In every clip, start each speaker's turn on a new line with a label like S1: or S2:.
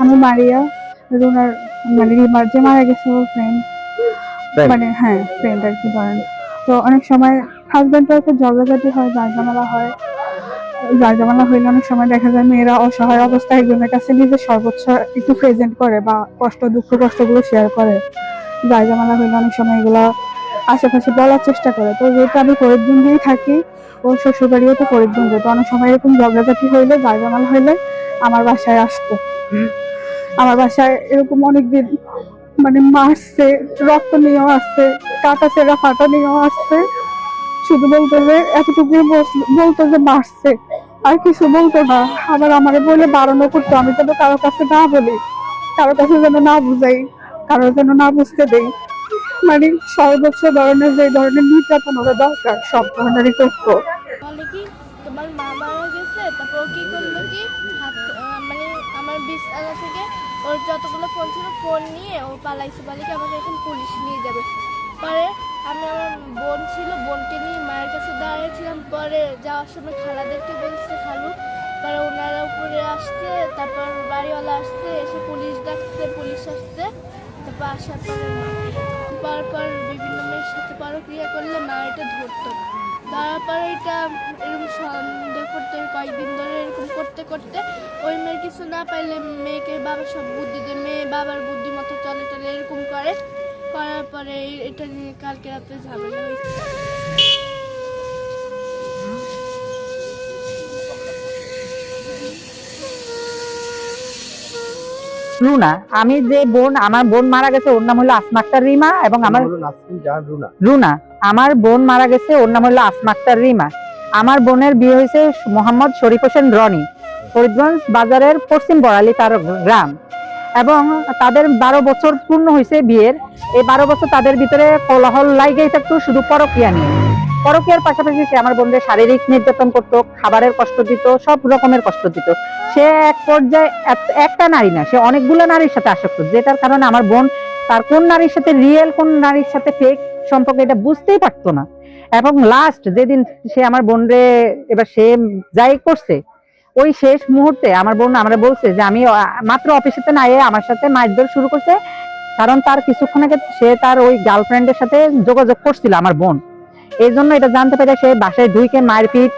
S1: আমি মারিয়া রুনার মানে রিমার যে মারা গেছে ওর ফ্রেন্ড মানে হ্যাঁ ফ্রেন্ড আর কি ধরেন তো অনেক সময় হাজব্যান্ড ওয়াইফে ঝগড়াঝাটি হয় জারজামালা হয়। জারজামালা হইলে অনেক সময় দেখা যায় মেয়েরা অসহায় অবস্থায় একজনের কাছে নিজের সর্বোচ্চ একটু প্রেজেন্ট করে বা কষ্ট দুঃখ কষ্টগুলো শেয়ার করে। জারজামালা হইলে অনেক সময় এগুলো আশেপাশে বলার চেষ্টা করে। তো যেহেতু আমি ফরিদগঞ্জেই থাকি ও শ্বশুর বাড়িও তো ফরিদগঞ্জ তো অনেক সময় এরকম ঝগড়াঝাটি হইলে জারজামালা হইলে আমার বাসায় আসতো। আমার বাসায় এরকম অনেকদিন মানে মারছে রক্ত নিয়েও আসছে কাটা চেরা ফাটা নিয়েও আসছে। শুধু বলতো যে এতটুকু বলতো যে মারছে আর কিছু বলতো না। আবার আমার বলে বারণও করতো আমি যেন কারও কাছে না বলি কারও কাছে যেন না বুঝাই কারও যেন না বুঝতে দেই। মানে সর্বোচ্চ ধরনের যে ধরনের নির্যাতন হবে দরকার সব ধরনেরই করতো
S2: কি মা মারা গেছে, তারপর ও কি করল কি, হাত মানে আমার বিছানা থেকে ওর যতগুলো ফোন ছিল ফোন নিয়ে ও পালাইছে বলে কি আমাকে এখন পুলিশ নিয়ে যাবে। পরে আমি আমার বোন ছিল, বোনকে নিয়ে মায়ের কাছে দাঁড়িয়েছিলাম। পরে যাওয়ার সময় খালাদেরকে বলছে, খালু, পরে ওনারা উপরে আসছে, তারপর বাড়িওয়ালা আসছে, এসে পুলিশ ডাকছে, পুলিশ আসছে, তারপর আসার পরে পর পর বিভিন্ন মেয়ের সাথে পরক্রিয়া করলে মা এটা ধরতো। তারপর এটা এরকম করতে কয়েকদিন ধরে এরকম করতে করতে ওই মেয়ের কিছু না পাইলে মেয়েকে বাবা সব বুদ্ধি দেয় মেয়ে বাবার বুদ্ধি মতো চলে টলে এরকম করে। করার পরে এটা নিয়ে কালকে রাতে ঝামেলা হয়েছে।
S3: রুনা আমি যে বোন আমার বোন মারা গেছে ওর নাম হলো আসমাক্তার রিমা এবং আমার
S4: রুনা।
S3: আমার বোন মারা গেছে ওর নাম হলো আসমাক্তার রিমা। আমার বোনের বিয়ে হয়েছে মোহাম্মদ শরীফ হোসেন রনি, ফরিদগঞ্জ বাজারের পশ্চিম বড়ালি তার গ্রাম। এবং তাদের বারো বছর পূর্ণ হয়েছে বিয়ের। এই বারো বছর তাদের ভিতরে কোলাহল লাইগেই থাকতো, শুধু পরকিয়া নিয়ে। পরকিয়ার পাশাপাশি সে আমার বোনদের শারীরিক নির্যাতন করতো, খাবারের কষ্ট দিত, সব রকমের কষ্ট দিত। সে এক পর্যায়ে একটা নারী না, সে অনেকগুলো নারীর সাথে আসক্ত, যেটার কারণে আমার বোন তার কোন নারীর সাথে রিয়েল কোন নারীর সাথে ফেক সম্পর্কে এটা বুঝতেই পারতো না। এবং লাস্ট যেদিন সে আমার বোনরে, এবার সে যাই করছে, ওই শেষ মুহূর্তে আমার বোন আমরা বলছে যে, আমি মাত্র অফিসেতে না এসে আমার সাথে মারধর শুরু করছে। কারণ তার কিছুক্ষণ আগে সে তার ওই গার্লফ্রেন্ডের সাথে যোগাযোগ করছিল আমার বোন। এই জন্য এটা জানতে পেরে সে বাসায় ঢুইকে মারপিট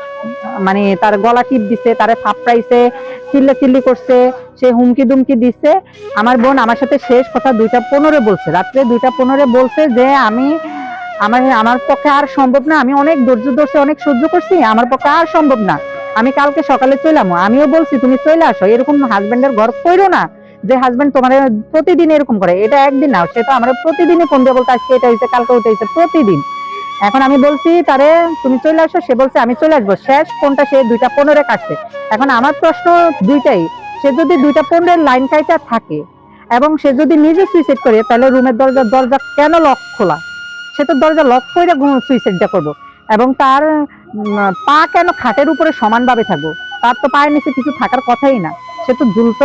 S3: মানে তার গলা টিপ দিছে, তারে থাপড়াইছে চিল্লা চিল্লি করছে, সে হুমকি দুমকি দিচ্ছে আমার বোন আমার সাথে শেষ কথা দুইটা পনেরো বলছে। রাত্রে দুইটা পনেরো বলছে যে, আমি আমার আমার পক্ষে আর সম্ভব না। আমি অনেক ধৈর্য ধরছি, অনেক সহ্য করছি, আমার পক্ষে আর সম্ভব না। আমি কালকে সকালে চলাম আমিও বলছি, তুমি চলে আসো। এরকম হাজবেন্ডের ঘর কইরো না যে হাজবেন্ড তোমার প্রতিদিন এরকম করে। এটা একদিন না, সে তো আমার প্রতিদিনই ফোন দিয়ে বলতে, আজকে এটা হয়েছে কালকে ওটা হয়েছে প্রতিদিন। এখন আমি বলছি, তারে, তুমি চলে আসো। সে বলছে, আমি চলে আসব। শেষ কোনটা সে দুইটা পনেরো কাটছে এখন আমার প্রশ্ন দুইটাই, সে যদি দুইটা পনেরোর লাইন কাইটা থাকে এবং সে যদি নিজে সুইসাইড করে, তাহলে রুমের দরজা দরজা কেন লক খোলা? সে তো দরজা লক করে সুইসাইডটা করব। এবং তার পা কেন খাটের উপরে সমানভাবে থাকব? তার তো পায়ের নিচে কিছু থাকার কথাই না। সে তো দ্রুত